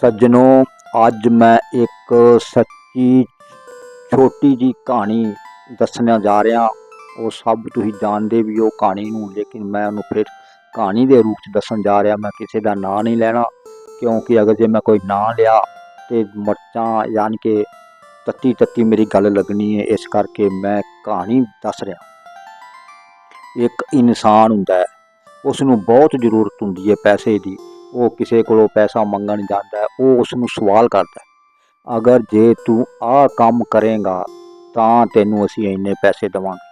ਸੱਜਣੋ, ਅੱਜ ਮੈਂ ਇੱਕ ਸੱਚੀ ਛੋਟੀ ਜੀ ਕਹਾਣੀ ਦੱਸਣ ਜਾ ਰਿਹਾ। ਉਹ ਸਭ ਤੁਸੀਂ ਜਾਣਦੇ ਵੀ ਉਹ ਕਹਾਣੀ ਨੂੰ, ਲੇਕਿਨ ਮੈਂ ਉਹਨੂੰ ਫਿਰ ਕਹਾਣੀ ਦੇ ਰੂਪ ਚ ਦੱਸਣ ਜਾ ਰਿਹਾ। ਮੈਂ ਕਿਸੇ ਦਾ ਨਾਂ ਨਹੀਂ ਲੈਣਾ, ਕਿਉਂਕਿ ਅਗਰ ਜੇ ਮੈਂ ਕੋਈ ਨਾਂ ਲਿਆ ਤੇ ਮਰਚਾਂ ਯਾਨੀ ਕਿ ਤੱਤੀ ਤੱਤੀ ਮੇਰੀ ਗੱਲ ਲੱਗਣੀ ਹੈ। ਇਸ ਕਰਕੇ ਮੈਂ ਕਹਾਣੀ ਦੱਸ ਰਿਹਾ। ਇੱਕ ਇਨਸਾਨ ਹੁੰਦਾ ਹੈ। ਉਸ ਨੂੰ ਬਹੁਤ ਜ਼ਰੂਰਤ ਹੁੰਦੀ ਹੈ ਪੈਸੇ ਦੀ। ਉਹ ਕਿਸੇ ਕੋਲੋਂ ਪੈਸਾ ਮੰਗਣ ਜਾਂਦਾ ਹੈ ਉਹ ਉਸ ਨੂੰ ਸਵਾਲ ਕਰਦਾ ਹੈ ਅਗਰ ਜੇ ਤੂੰ ਆਹ ਕੰਮ ਕਰੇਗਾ ਤਾਂ ਤੈਨੂੰ ਅਸੀਂ ਇੰਨੇ ਪੈਸੇ ਦੇਵਾਂਗੇ।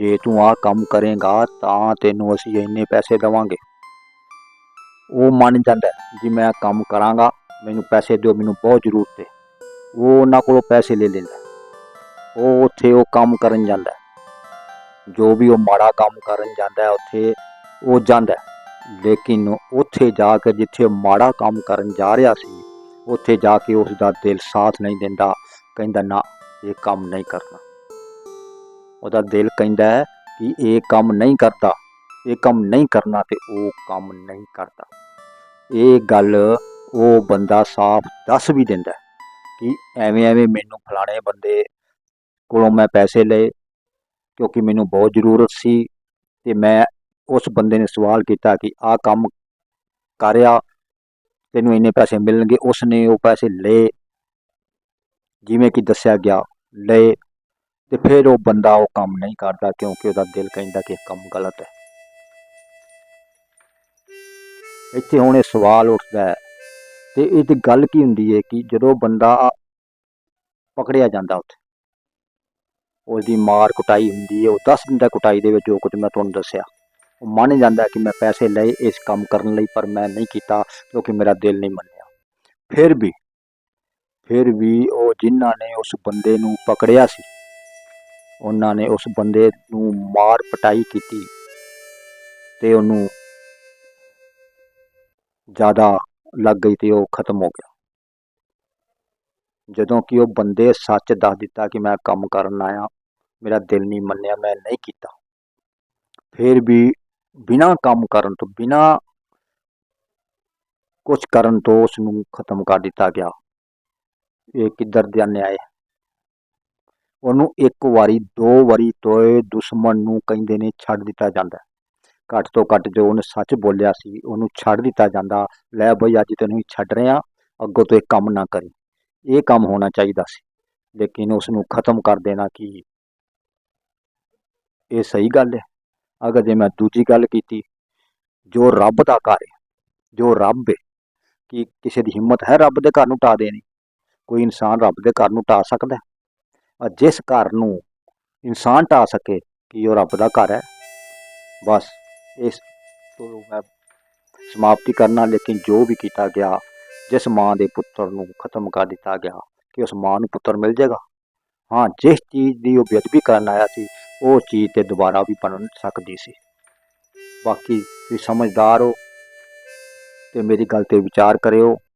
ਜੇ ਤੂੰ ਆਹ ਕੰਮ ਕਰੇਗਾ ਤਾਂ ਤੈਨੂੰ ਅਸੀਂ ਇੰਨੇ ਪੈਸੇ ਦੇਵਾਂਗੇ। ਉਹ ਮੰਨ ਜਾਂਦਾ ਹੈ, ਜੀ ਮੈਂ ਕੰਮ ਕਰਾਂਗਾ ਮੈਨੂੰ ਪੈਸੇ ਦਿਓ ਮੈਨੂੰ ਬਹੁਤ ਜ਼ਰੂਰਤ ਹੈ। ਉਹ ਉਹਨਾਂ ਕੋਲੋਂ ਪੈਸੇ ਲੈ ਲੈਂਦਾ ਉਹ ਉੱਥੇ ਉਹ ਕੰਮ ਕਰਨ ਜਾਂਦਾ ਜੋ ਵੀ ਉਹ ਮਾੜਾ ਕੰਮ ਕਰਨ ਜਾਂਦਾ ਉੱਥੇ ਉਹ ਜਾਂਦਾ ਲੇਕਿਨ ਉੱਥੇ ਜਾ ਕੇ ਜਿੱਥੇ ਮਾੜਾ ਕੰਮ ਕਰਨ ਜਾ ਰਿਹਾ ਸੀ, ਉੱਥੇ ਜਾ ਕੇ ਉਸ ਦਾ ਦਿਲ ਸਾਥ ਨਹੀਂ ਦਿੰਦਾ, ਕਹਿੰਦਾ, ਨਾ, ਇਹ ਕੰਮ ਨਹੀਂ ਕਰਨਾ। ਉਹਦਾ ਦਿਲ ਕਹਿੰਦਾ ਹੈ ਕਿ ਇਹ ਕੰਮ ਨਹੀਂ ਕਰਦਾ, ਇਹ ਕੰਮ ਨਹੀਂ ਕਰਨਾ ਤੇ ਉਹ ਕੰਮ ਨਹੀਂ ਕਰਦਾ। ਇਹ ਗੱਲ ਉਹ ਬੰਦਾ ਸਾਫ਼ ਦੱਸ ਵੀ ਦਿੰਦਾ ਕਿ ਐਵੇਂ ਐਵੇਂ ਮੈਨੂੰ ਫਲਾਣੇ ਬੰਦੇ ਕੋਲੋਂ ਮੈਂ ਪੈਸੇ ਲਏ, ਕਿਉਂਕਿ ਮੈਨੂੰ ਬਹੁਤ ਜ਼ਰੂਰਤ ਸੀ ਤੇ ਮੈਂ ਉਸ ਬੰਦੇ ਨੇ ਸਵਾਲ ਕੀਤਾ ਕਿ ਆਹ ਕੰਮ ਕਰਿਆ ਤੈਨੂੰ ਇੰਨੇ ਪੈਸੇ ਮਿਲਣਗੇ ਉਸ ਨੇ ਉਹ ਪੈਸੇ ਲਏ। ਜਿਵੇਂ ਕਿ ਦੱਸਿਆ ਗਿਆ, ਲਏ ਤੇ ਫਿਰ ਉਹ ਬੰਦਾ ਉਹ ਕੰਮ ਨਹੀਂ ਕਰਦਾ ਕਿਉਂਕਿ ਉਹਦਾ ਦਿਲ ਕਹਿੰਦਾ ਕਿ ਇਹ ਕੰਮ ਗਲਤ ਹੈ। ਇੱਥੇ ਹੁਣ ਇਹ ਸਵਾਲ ਉੱਠਦਾ ਹੈ ਤੇ ਇਹ ਤੇ ਗੱਲ ਕੀ ਹੁੰਦੀ ਹੈ ਕਿ ਜਦੋਂ ਬੰਦਾ ਪਕੜਿਆ ਜਾਂਦਾ ਉੱਥੇ, ਉਹਦੀ ਮਾਰ ਕੁਟਾਈ ਹੁੰਦੀ ਹੈ, ਉਹ ਦੱਸ ਦਿੰਦਾ ਕੁਟਾਈ ਦੇ ਵਿੱਚ ਜੋ ਕੁਝ ਮੈਂ ਤੁਹਾਨੂੰ ਦੱਸਿਆ। ਉਹ ਮੰਨ ਜਾਂਦਾ ਕਿ ਮੈਂ ਪੈਸੇ ਲਏ ਇਸ ਕੰਮ ਕਰਨ ਲਈ, ਪਰ ਮੈਂ ਨਹੀਂ ਕੀਤਾ ਕਿਉਂਕਿ ਮੇਰਾ ਦਿਲ ਨਹੀਂ ਮੰਨਿਆ। ਫਿਰ ਵੀ ਫਿਰ ਵੀ ਉਹ ਜਿਨ੍ਹਾਂ ਨੇ ਉਸ ਬੰਦੇ ਨੂੰ ਪਕੜਿਆ ਸੀ, ਉਹਨਾਂ ਨੇ ਉਸ ਬੰਦੇ ਨੂੰ ਮਾਰ ਪਟਾਈ ਕੀਤੀ ਤੇ ਉਹਨੂੰ ਜ਼ਿਆਦਾ ਲੱਗ ਗਈ ਤੇ ਉਹ ਖਤਮ ਹੋ ਗਿਆ। ਜਦੋਂ ਕਿ ਉਹ ਬੰਦੇ ਸੱਚ ਦੱਸ ਦਿੱਤਾ ਕਿ ਮੈਂ ਕੰਮ ਕਰਨ ਆਇਆ, ਮੇਰਾ ਦਿਲ ਨਹੀਂ ਮੰਨਿਆ, ਮੈਂ ਨਹੀਂ ਕੀਤਾ। ਫਿਰ ਵੀ ਬਿਨਾਂ ਕੰਮ ਕਰਨ ਤੋਂ, ਬਿਨਾ ਕੁਝ ਕਰਨ ਤੋਂ ਉਸ ਨੂੰ ਖਤਮ ਕਰ ਦਿੱਤਾ ਗਿਆ। ਇਹ ਕਿੱਧਰ ਦਾ ਨਿਆਂ ਉਹਨੂੰ ਇੱਕ ਵਾਰੀ, ਦੋ ਵਾਰੀ ਤੋਏ ਦੁਸ਼ਮਣ ਨੂੰ ਕਹਿੰਦੇ ਨੇ ਛੱਡ ਦਿੱਤਾ ਜਾਂਦਾ ਘੱਟ ਤੋਂ ਘੱਟ ਜੋ ਉਹਨੇ ਸੱਚ ਬੋਲਿਆ ਸੀ, ਉਹਨੂੰ ਛੱਡ ਦਿੱਤਾ ਜਾਂਦਾ। ਲੈ ਬਈ, ਅੱਜ ਤੈਨੂੰ ਛੱਡ ਰਿਹਾ, ਅੱਗੋਂ ਤੋਂ ਇਹ ਕੰਮ ਨਾ ਕਰੀ। ਇਹ ਕੰਮ ਹੋਣਾ ਚਾਹੀਦਾ ਸੀ। ਲੇਕਿਨ ਉਸ ਨੂੰ ਖਤਮ ਕਰ ਦੇਣਾ ਕੀ? ਇਹ ਸਹੀ ਗੱਲ ਹੈ। ਅਗਰ ਜੇ ਮੈਂ ਦੂਜੀ ਗੱਲ ਕੀਤੀ, ਜੋ ਰੱਬ ਦਾ ਘਰ ਹੈ, ਜੋ ਰੱਬ ਹੈ, ਕਿ ਕਿਸੇ ਦੀ ਹਿੰਮਤ ਹੈ ਰੱਬ ਦੇ ਘਰ ਨੂੰ ਢਾ ਦੇਣੀ, ਕੋਈ ਇਨਸਾਨ ਰੱਬ ਦੇ ਘਰ ਨੂੰ ਢਾ ਸਕਦਾ ਹੈ। ਜਿਸ ਘਰ ਨੂੰ ਇਨਸਾਨ ਢਾ ਸਕੇ ਕਿ ਉਹ ਰੱਬ ਦਾ ਘਰ ਹੈ, ਬਸ ਇਸ ਤੋਂ ਮੈਂ ਸਮਾਪਤੀ ਕਰਨਾ, ਲੇਕਿਨ ਜੋ ਵੀ ਕੀਤਾ ਗਿਆ, ਜਿਸ ਮਾਂ ਦੇ ਪੁੱਤਰ ਨੂੰ ਖਤਮ ਕਰ ਦਿੱਤਾ ਗਿਆ, ਕਿ ਉਸ ਮਾਂ ਨੂੰ ਪੁੱਤਰ ਮਿਲ ਜਾਏਗਾ ਹਾਂ, ਜਿਸ ਚੀਜ਼ ਦੀ ਉਹ ਬੇਅਦਬੀ ਕਰਨ ਆਇਆ ਸੀ ਉਹ ਚੀਜ਼ ਤੇ ਦੁਬਾਰਾ ਵੀ ਬਣ ਸਕਦੀ ਸੀ। ਬਾਕੀ ਤੁਸੀਂ ਸਮਝਦਾਰ ਹੋ ਤੇ ਮੇਰੀ ਗੱਲ ਤੇ ਵਿਚਾਰ ਕਰਿਓ।